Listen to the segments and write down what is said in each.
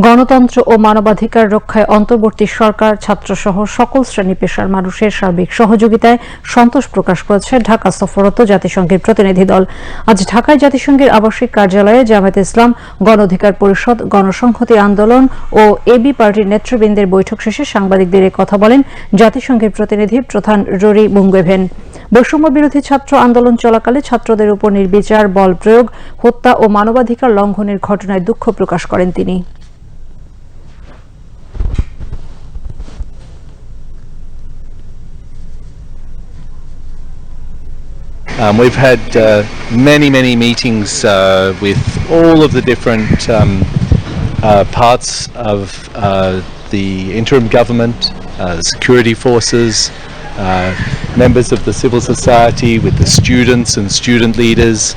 গণতন্ত্র ও মানবাধিকার রক্ষায় অন্তর্বর্তী সরকার, ছাত্রসহ সকল শ্রেণি পেশার মানুষের সার্বিক সহযোগিতায় সন্তোষ প্রকাশ করেছে ঢাকা সফররত জাতিসংঘের প্রতিনিধি দল। আজ ঢাকায় জাতিসংঘের আবাসিক কার্যালয়ে জামায়াত ইসলাম, গণ অধিকার পরিষদ, গণসংহতি আন্দোলন ও এবি পার্টির নেতৃবৃন্দের বৈঠক শেষে সাংবাদিকদের কথা বলেন জাতিসংঘের প্রতিনিধি প্রধান ররি মুঙ্গেভেন। বৈষম্য বিরোধী ছাত্র আন্দোলন চলাকালে ছাত্রদের উপর নির্বিচার, বল প্রয়োগ, হত্যা ও মানবাধিকার লঙ্ঘনের ঘটনায় দুঃখ প্রকাশ করেন তিনি। Um, we've had uh, many, many meetings uh, with all of the different um, uh, parts of uh, the interim government, uh, security forces, uh, members of the civil society, with the students and student leaders,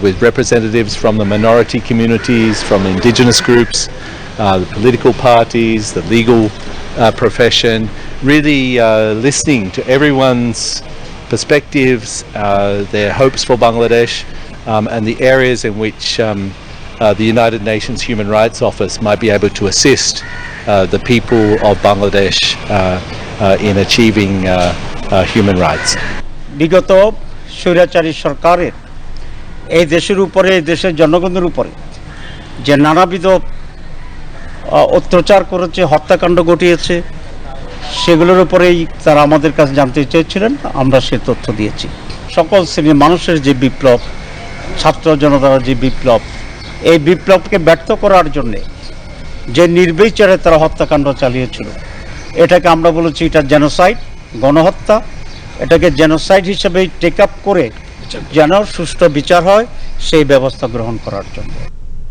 with representatives from the minority communities, from indigenous groups, the political parties, the legal profession, really listening to everyone's perspectives, uh, their hopes for Bangladesh, um, and the areas in which um, uh, the United Nations Human Rights Office might be able to assist uh, the people of Bangladesh uh, uh, in achieving uh, uh, human rights. বিগত স্বৈরাচারী সরকারের এই দেশের উপরে এই দেশের জনগণের উপরে যে নানাবিধ অত্যাচার করেছে হত্যাকাণ্ড ঘটিয়েছে সেগুলোর উপরেই তারা আমাদের কাছে জানতে চেয়েছিলেন, আমরা সে তথ্য দিয়েছি। সকল শ্রেণির মানুষের যে বিপ্লব, ছাত্র জনতার যে বিপ্লব, এই বিপ্লবকে ব্যর্থ করার জন্যে যে নির্বিচারে তারা হত্যাকাণ্ড চালিয়েছিল, এটাকে আমরা বলেছি এটা জেনোসাইড গণহত্যা। এটাকে জেনোসাইড হিসেবে টেক আপ করে যেন সুষ্ঠু বিচার হয়, সেই ব্যবস্থা গ্রহণ করার জন্য।